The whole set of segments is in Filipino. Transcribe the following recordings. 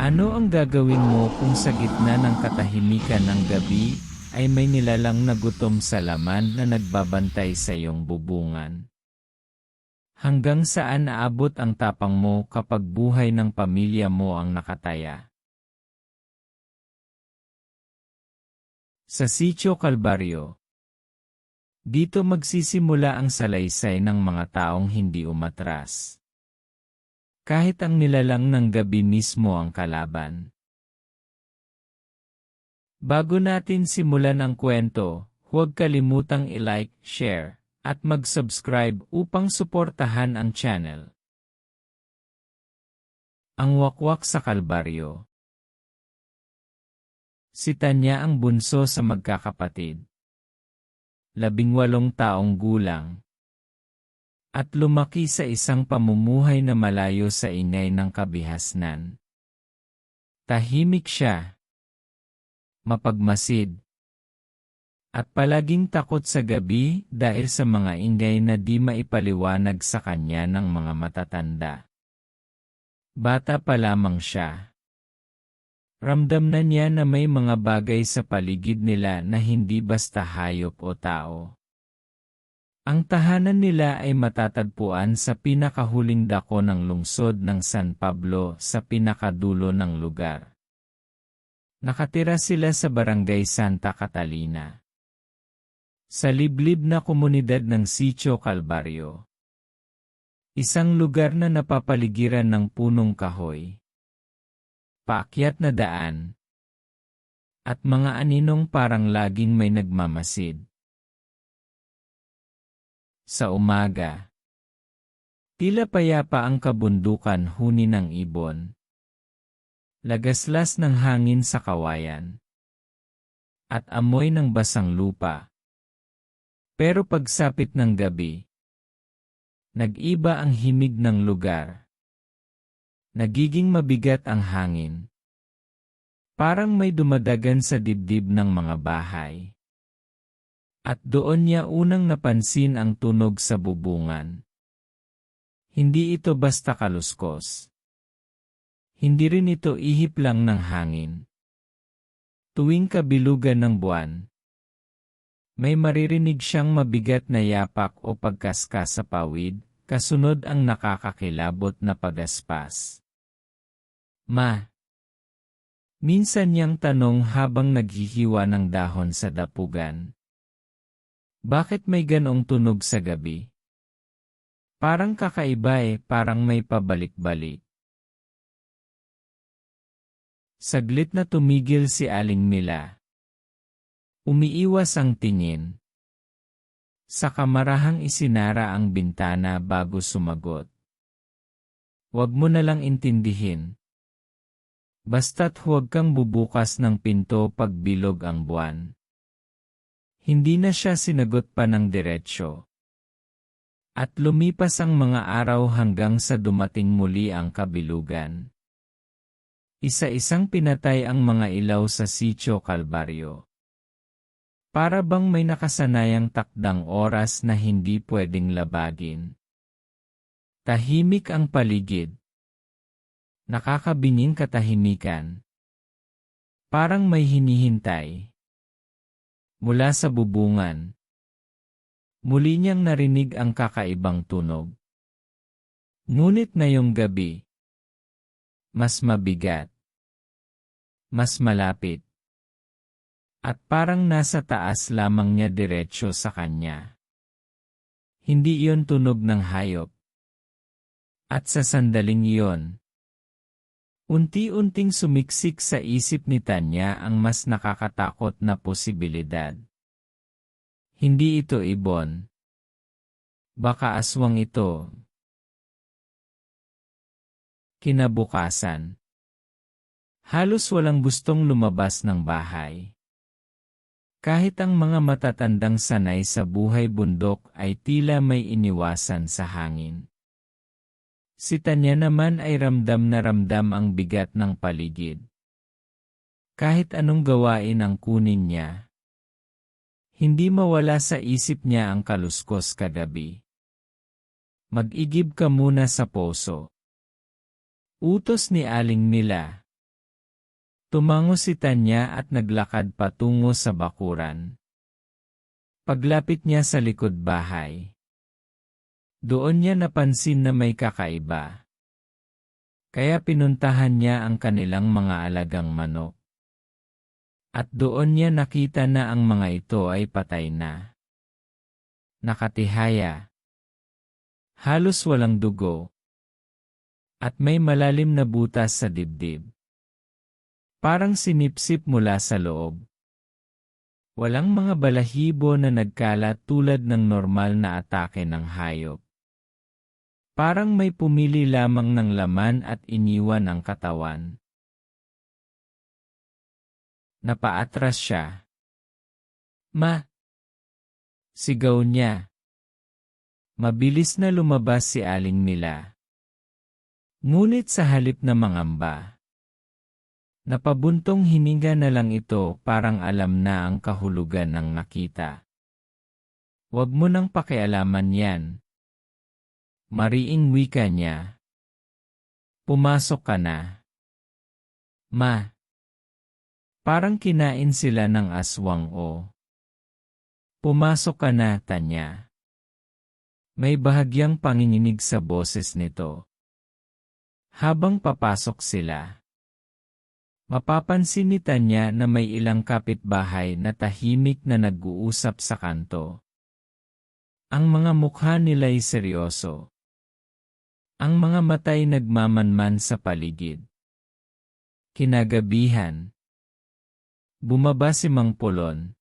Ano ang gagawin mo kung sa gitna ng katahimikan ng gabi ay may nilalang na gutom sa laman na nagbabantay sa iyong bubungan? Hanggang saan naabot ang tapang mo kapag buhay ng pamilya mo ang nakataya? Sa Sitio Kalbaryo Dito magsisimula ang salaysay ng mga taong hindi umatras. Kahit ang nilalang ng gabi mismo ang kalaban. Bago natin simulan ang kwento, huwag kalimutang i-like, share, at mag-subscribe upang suportahan ang channel. Ang wakwak sa Kalbaryo Si Tanya ang bunso sa magkakapatid. Labing walong taong gulang. At lumaki sa isang pamumuhay na malayo sa inay ng kabihasnan. Tahimik siya. Mapagmasid. At palaging takot sa gabi dahil sa mga ingay na di maipaliwanag sa kanya ng mga matatanda. Bata pa lamang siya. Ramdam na niya na may mga bagay sa paligid nila na hindi basta hayop o tao. Ang tahanan nila ay matatagpuan sa pinakahuling dako ng lungsod ng San Pablo sa pinakadulo ng lugar. Nakatira sila sa barangay Santa Catalina. Sa liblib na komunidad ng Sitio Calvario. Isang lugar na napapaligiran ng punong kahoy paakyat na daan, at mga aninong parang laging may nagmamasid. Sa umaga, tila payapa ang kabundukan huni ng ibon. Lagaslas ng hangin sa kawayan. At amoy ng basang lupa. Pero pagsapit ng gabi, nag-iba ang himig ng lugar. Nagiging mabigat ang hangin. Parang may dumadagan sa dibdib ng mga bahay. At doon niya unang napansin ang tunog sa bubungan. Hindi ito basta kaluskos. Hindi rin ito ihip lang ng hangin. Tuwing kabilugan ng buwan, may maririnig siyang mabigat na yapak o pagkaska sa pawid, kasunod ang nakakakilabot na pagaspas. Ma. Minsan niyang tanong habang naghihiwa ng dahon sa dapugan. Bakit may ganong tunog sa gabi? Parang kakaiba eh, parang may pabalik-balik. Saglit na tumigil si Aling Mila. Umiiwas ang tingin. Sa kamarahang isinara ang bintana bago sumagot. Huwag mo na lang intindihin. Basta't huwag kang bubukas ng pinto pag bilog ang buwan. Hindi na siya sinagot pa ng diretsyo. At lumipas ang mga araw hanggang sa dumating muli ang kabilugan. Isa-isang pinatay ang mga ilaw sa Sitio Calvario. Para bang may nakasanayang takdang oras na hindi pwedeng labagin. Tahimik ang paligid. Nakakabining katahimikan. Parang may hinihintay. Mula sa bubungan. Muli niyang narinig ang kakaibang tunog. Ngunit ngayong gabi. Mas mabigat. Mas malapit. At parang nasa taas lamang niya diretsyo sa kanya. Hindi iyon tunog ng hayop. At sa sandaling iyon, Unti-unting sumiksik sa isip ni Tanya ang mas nakakatakot na posibilidad. Hindi ito ibon. Baka aswang ito. Kinabukasan. Halos walang gustong lumabas ng bahay. Kahit ang mga matatandang sanay sa buhay bundok ay tila may iniwasan sa hangin. Si Tanya naman ay ramdam na ramdam ang bigat ng paligid. Kahit anong gawain ang kunin niya, hindi mawala sa isip niya ang kaluskos kagabi. Mag-igib ka muna sa poso. Utos ni Aling Mila. Tumango si Tanya at naglakad patungo sa bakuran. Paglapit niya sa likod bahay. Doon niya napansin na may kakaiba. Kaya pinuntahan niya ang kanilang mga alagang manok. At doon niya nakita na ang mga ito ay patay na. Nakatihaya. Halos walang dugo. At may malalim na butas sa dibdib. Parang sinipsip mula sa loob. Walang mga balahibo na nagkalat tulad ng normal na atake ng hayop. Parang may pumili lamang ng laman at iniwan ang katawan. Napaatras siya. Ma! Sigaw niya. Mabilis na lumabas si Aling Mila. Ngunit sa halip na mangamba, Napabuntong hininga na lang ito parang alam na ang kahulugan ng nakita. Huwag mo nang pakialaman yan. Mariing wika niya. Pumasok ka na. Ma. Parang kinain sila ng aswang o. Pumasok ka na, Tanya. May bahagyang panginginig sa boses nito. Habang papasok sila. Mapapansin ni Tanya na may ilang kapitbahay na tahimik na nag-uusap sa kanto. Ang mga mukha nila'y seryoso. Ang mga matay nagmamanman sa paligid. Kinagabihan. Bumaba si Mang Polon.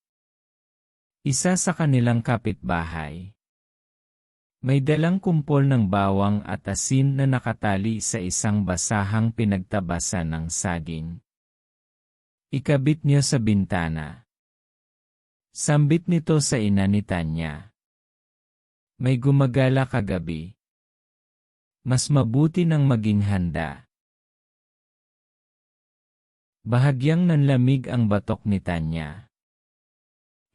Isa sa kanilang kapitbahay. May dalang kumpol ng bawang at asin na nakatali sa isang basahang pinagtabasan ng saging. Ikabit niya sa bintana. Sambit nito sa ina ni Tanya. May gumagala kagabi. Mas mabuti nang maging handa. Bahagyang nanlamig ang batok ni Tanya.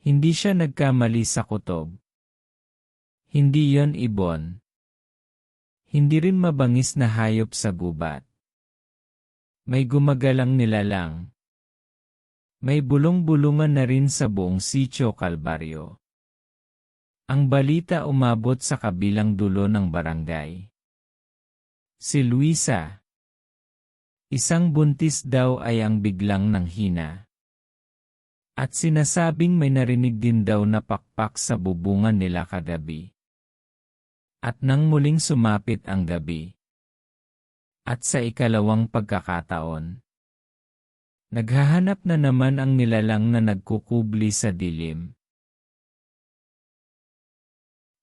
Hindi siya nagkamali sa kutob. Hindi yon ibon. Hindi rin mabangis na hayop sa gubat. May gumagalang nilalang. May bulong-bulungan na rin sa buong sitio Kalbaryo. Ang balita umabot sa kabilang dulo ng barangay. Si Luisa. Isang buntis daw ay ang biglang nanghina. At sinasabing may narinig din daw na pakpak sa bubungan nila kagabi. At nang muling sumapit ang gabi. At sa ikalawang pagkakataon, Naghahanap na naman ang nilalang na nagkukubli sa dilim.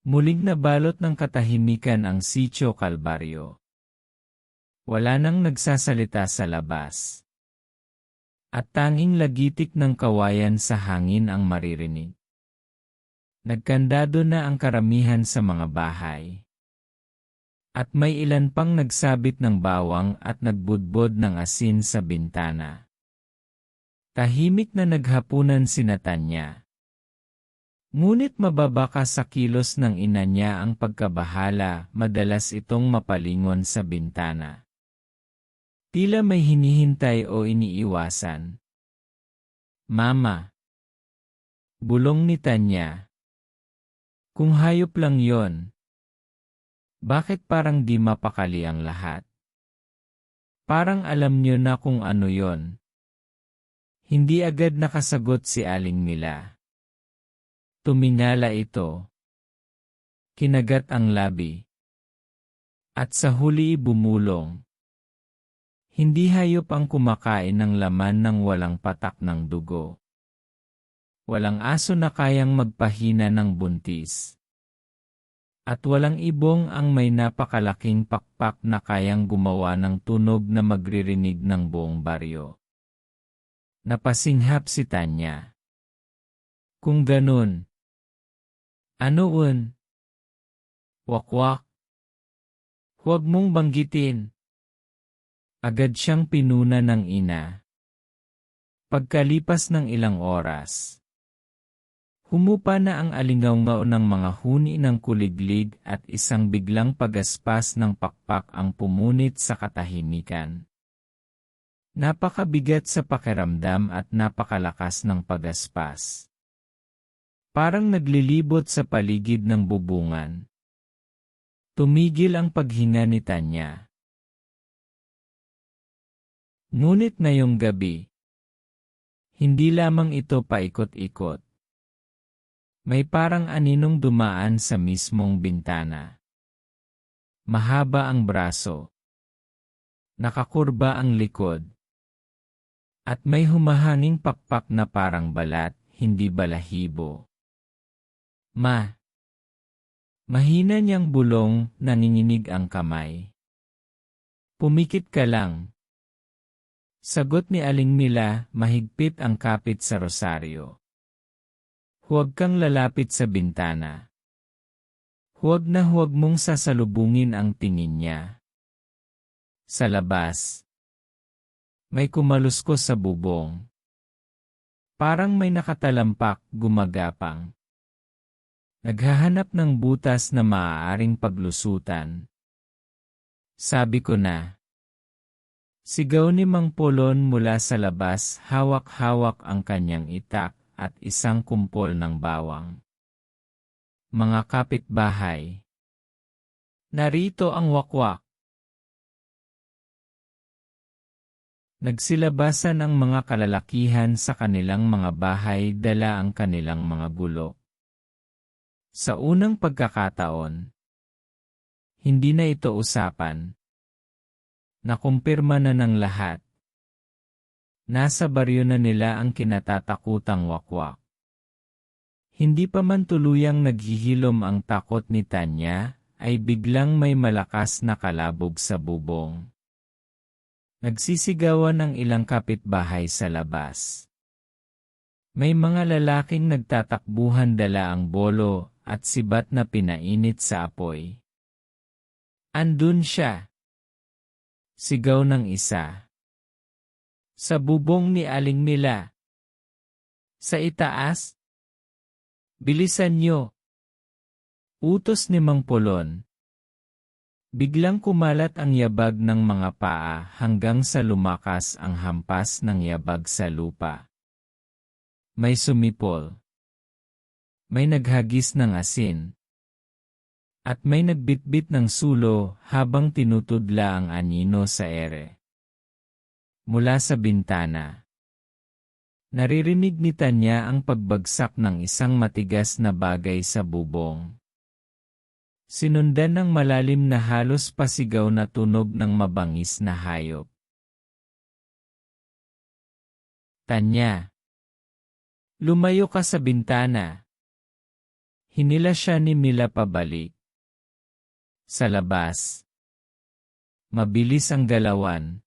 Muling nabalot ng katahimikan ang sitio Kalbaryo. Wala nang nagsasalita sa labas. At tanging lagitik ng kawayan sa hangin ang maririnig. Nagkandado na ang karamihan sa mga bahay. At may ilan pang nagsabit ng bawang at nagbudbod ng asin sa bintana. Tahimik na naghapunan si Natanya. Ngunit mababaka sa kilos ng ina niya ang pagkabahala, madalas itong mapalingon sa bintana. Tila may hinihintay o iniiwasan. Mama. Bulong ni Tanya. Kung hayop lang yon, bakit parang di mapakali ang lahat? Parang alam niyo na kung ano yon. Hindi agad nakasagot si Aling Mila. Tumingala ito. Kinagat ang labi. At sa huli bumulong. Hindi hayop ang kumakain ng laman ng walang patak ng dugo. Walang aso na kayang magpahina ng buntis. At walang ibong ang may napakalaking pakpak na kayang gumawa ng tunog na magririnig ng buong baryo. Napasinghap si Tanya. Kung ganun. Ano un? Wakwak. Huwag mong banggitin. Agad siyang pinuna ng ina. Pagkalipas ng ilang oras. Humupa na ang alingaw ng mga huni ng kuliglig at isang biglang pagaspas ng pakpak ang pumunit sa katahimikan. Napakabigat sa pakiramdam at napakalakas ng pagaspas. Parang naglilibot sa paligid ng bubungan. Tumigil ang paghinga ni Tanya. Ngunit ngayong gabi, hindi lamang ito paikot-ikot. May parang aninong dumaan sa mismong bintana. Mahaba ang braso. Nakakurba ang likod. At may humahanging pakpak na parang balat, hindi balahibo. Ma. Mahina niyang bulong, nanginginig ang kamay. Pumikit ka lang. Sagot ni Aling Mila, mahigpit ang kapit sa rosaryo. Huwag kang lalapit sa bintana. Huwag na huwag mong sasalubungin ang tingin niya. Sa labas. May kumaluskos sa bubong. Parang may nakatalampak, gumagapang. Naghahanap ng butas na maaaring paglusutan. Sabi ko na. Sigaw ni Mang Polon mula sa labas, hawak-hawak ang kanyang itak at isang kumpol ng bawang. Mga kapitbahay. Narito ang wakwak. Nagsilabasan ang mga kalalakihan sa kanilang mga bahay dala ang kanilang mga gulok. Sa unang pagkakataon, hindi na ito usapan. Nakumpirma na ng lahat. Nasa baryo na nila ang kinatatakutang wakwak. Hindi pa man tuluyang naghihilom ang takot ni Tanya, ay biglang may malakas na kalabog sa bubong. Nagsisigawan ng ilang kapitbahay sa labas. May mga lalaking nagtatakbuhan dala ang bolo at sibat na pinainit sa apoy. Andun siya. Sigaw ng isa. Sa bubong ni Aling Mila. Sa itaas. Bilisan nyo. Utos ni Mang Polon. Biglang kumalat ang yabag ng mga paa hanggang sa lumakas ang hampas ng yabag sa lupa. May sumipol. May naghagis ng asin. At may nagbitbit ng sulo habang tinutudla ang anino sa ere. Mula sa bintana. Naririnig ni Tanya ang pagbagsak ng isang matigas na bagay sa bubong. Sinundan ng malalim na halos pasigaw na tunog ng mabangis na hayop. Tanya. Lumayo ka sa bintana. Hinila siya ni Mila pabalik. Sa labas. Mabilis ang galawan.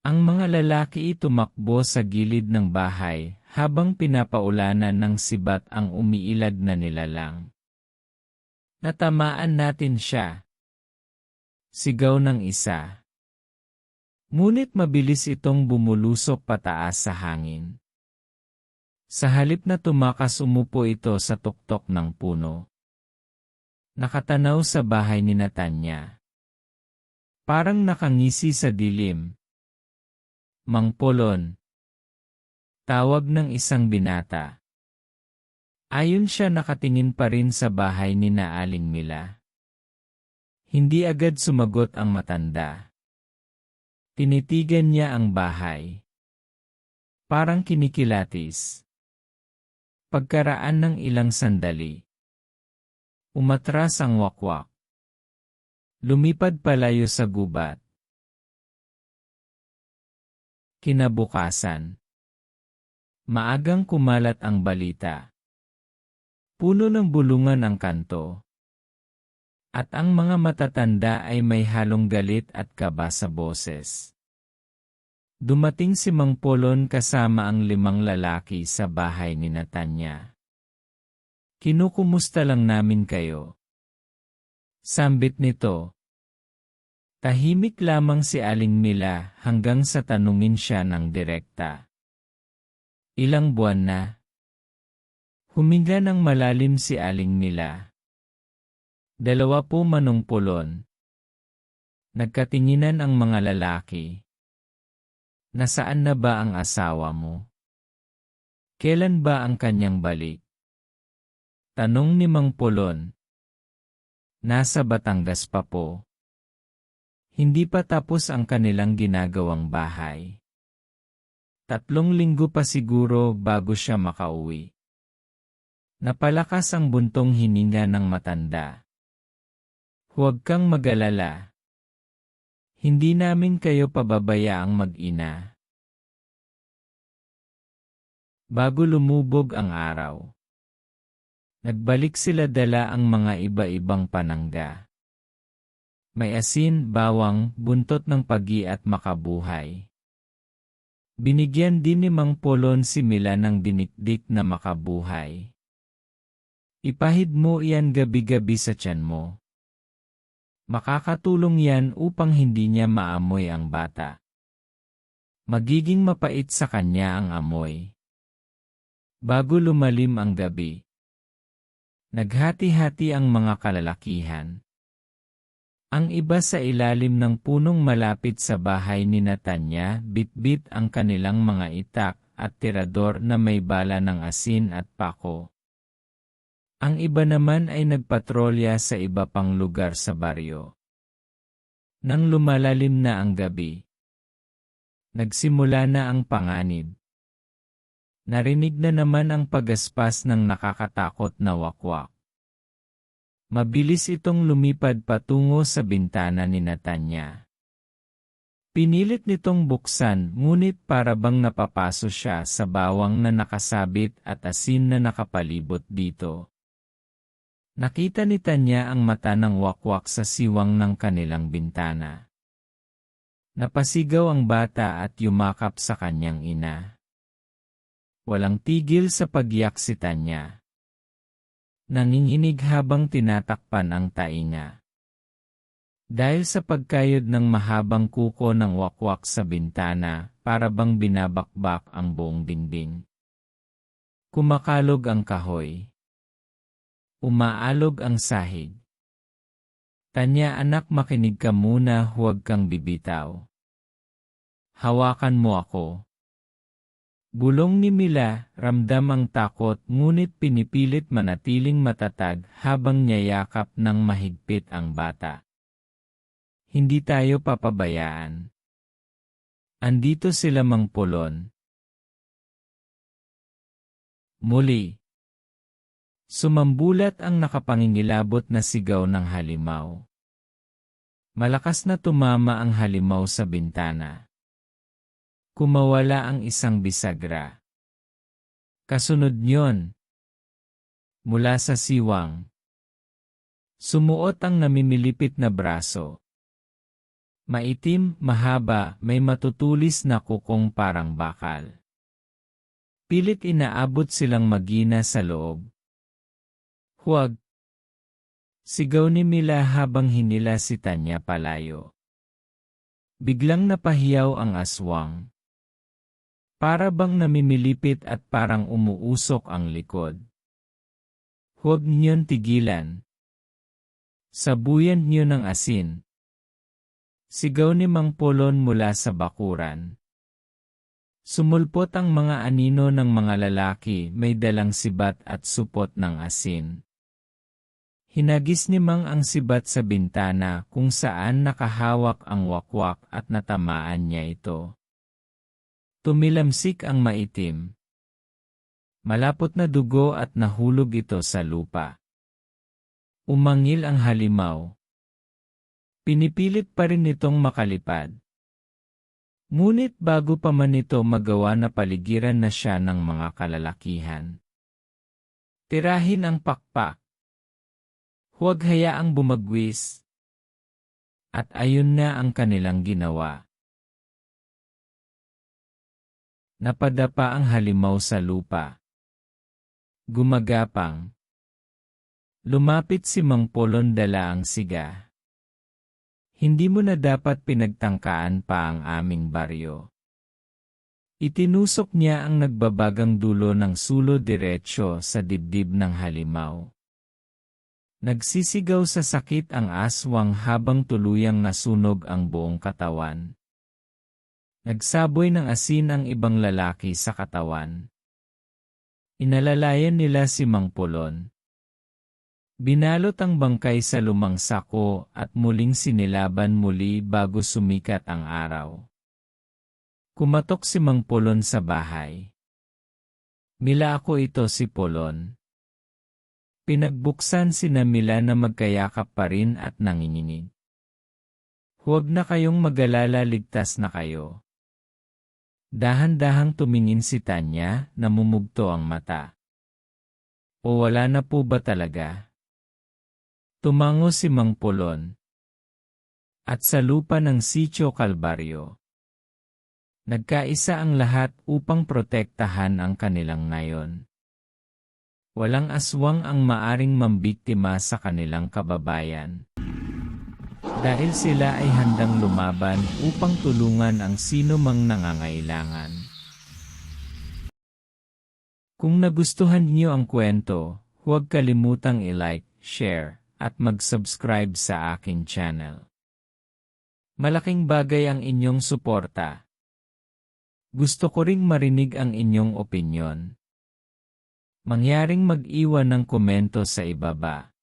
Ang mga lalaki tumakbo sa gilid ng bahay habang pinapaulanan ng sibat ang umiilad na nilalang. Natamaan natin siya. Sigaw ng isa. Ngunit mabilis itong bumulusok pataas sa hangin. Sa halip na tumakas umupo ito sa tuktok ng puno. Nakatanaw sa bahay ni Natanya. Parang nakangisi sa dilim. Mang Polon. Tawag ng isang binata. Ayon siya nakatingin pa rin sa bahay ni Naaling Mila. Hindi agad sumagot ang matanda. Tinitigan niya ang bahay. Parang kinikilatis. Pagkaraan ng ilang sandali. Umatras ang wakwak. Lumipad palayo sa gubat. Kinabukasan. Maagang kumalat ang balita. Puno ng bulungan ang kanto. At ang mga matatanda ay may halong galit at kaba sa boses. Dumating si Mang Polon kasama ang limang lalaki sa bahay ni Natanya. Kinukumusta lang namin kayo. Sambit nito. Tahimik lamang si Aling Mila hanggang sa tanungin siya ng direkta. Ilang buwan na? Huminga ng malalim si Aling Mila. Dalawa po manong pulon. Nagkatinginan ang mga lalaki. Nasaan na ba ang asawa mo? Kailan ba ang kanyang balik? Tanong ni Mang Polon. Nasa Batangas pa po. Hindi pa tapos ang kanilang ginagawang bahay. Tatlong linggo pa siguro bago siya makauwi. Napalakas ang buntong hininga ng matanda. Huwag kang magalala. Hindi namin kayo pababayaang mag-ina. Bago lumubog ang araw. Nagbalik sila dala ang mga iba-ibang panangga. May asin, bawang, buntot ng pagi at makabuhay. Binigyan din ni Mang Polon si Mila ng dinikdik na makabuhay. Ipahid mo iyan gabi-gabi sa tiyan mo. Makakatulong yan upang hindi niya maamoy ang bata. Magiging mapait sa kanya ang amoy. Bago lumalim ang gabi. Naghati-hati ang mga kalalakihan. Ang iba sa ilalim ng punong malapit sa bahay ni Natanya bit-bit ang kanilang mga itak at tirador na may bala ng asin at pako. Ang iba naman ay nagpatrolya sa iba pang lugar sa baryo. Nang lumalalim na ang gabi, nagsimula na ang panganib. Narinig na naman ang pagaspas ng nakakatakot na wakwak. Mabilis itong lumipad patungo sa bintana ni Natanya. Pinilit nitong buksan ngunit para bang napapaso siya sa bawang na nakasabit at asin na nakapalibot dito. Nakita ni Tanya ang mata ng wakwak sa siwang ng kanilang bintana. Napasigaw ang bata at yumakap sa kanyang ina. Walang tigil sa pagyak si Tanya. Nanginginig habang tinatakpan ang tainga. Dahil sa pagkayod ng mahabang kuko ng wakwak sa bintana, para bang binabakbak ang buong dingding. Kumakalog ang kahoy. Umaalog ang sahig. Tanya anak makinig ka muna huwag kang bibitaw. Hawakan mo ako. Bulong ni Mila, ramdam ang takot ngunit pinipilit manatiling matatag habang niyayakap ng mahigpit ang bata. Hindi tayo papabayaan. Andito sila mang pulon. Muli, Sumambulat ang nakapangingilabot na sigaw ng halimaw. Malakas na tumama ang halimaw sa bintana. Kumawala ang isang bisagra. Kasunod nyon, mula sa siwang, sumuot ang namimilipit na braso. Maitim, mahaba, may matutulis na kukong parang bakal. Pilit inaabot silang magina sa loob. Huwag. Sigaw ni Mila habang hinila si Tanya palayo. Biglang napahiyaw ang aswang. Para bang namimilipit at parang umuusok ang likod. Huwag niyon tigilan. Sabuyan niyo ng asin. Sigaw ni Mang Polon mula sa bakuran. Sumulpot ang mga anino ng mga lalaki may dalang sibat at supot ng asin. Hinagis ni Mang ang sibat sa bintana kung saan nakahawak ang wakwak at natamaan niya ito. Tumilamsik ang maitim. Malapot na dugo at nahulog ito sa lupa. Umangil ang halimaw. Pinipilit pa rin itong makalipad. Ngunit bago pa man ito magawa na paligiran na siya ng mga kalalakihan. Tirahin ang pakpak. Huwag hayaang bumagwis. At ayun na ang kanilang ginawa. Napadapa ang halimaw sa lupa. Gumagapang. Lumapit si Mang Polon dala ang siga. Hindi mo na dapat pinagtangkaan pa ang aming baryo. Itinusok niya ang nagbabagang dulo ng sulo diretsyo sa dibdib ng halimaw. Nagsisigaw sa sakit ang aswang habang tuluyang nasunog ang buong katawan. Nagsaboy ng asin ang ibang lalaki sa katawan. Inalalayan nila si Mang Pulon. Binalot ang bangkay sa lumang sako at muling sinilaban muli bago sumikat ang araw. Kumatok si Mang Pulon sa bahay. Mila ako ito si Polon. Pinagbuksan si Mila na magkayakap pa rin at nanginginig. Huwag na kayong magalala ligtas na kayo. Dahan-dahang tumingin si Tanya, namumugto ang mata. O wala na po ba talaga? Tumango si Mang Polon. At sa lupa ng Sitio Kalbaryo. Nagkaisa ang lahat upang protektahan ang kanilang ngayon. Walang aswang ang maaring mambiktima sa kanilang kababayan. Dahil sila ay handang lumaban upang tulungan ang sino mang nangangailangan. Kung nagustuhan niyo ang kwento, huwag kalimutang i-like, share, at mag-subscribe sa aking channel. Malaking bagay ang inyong suporta. Gusto ko ring marinig ang inyong opinyon. Mangyaring mag-iwan ng komento sa ibaba.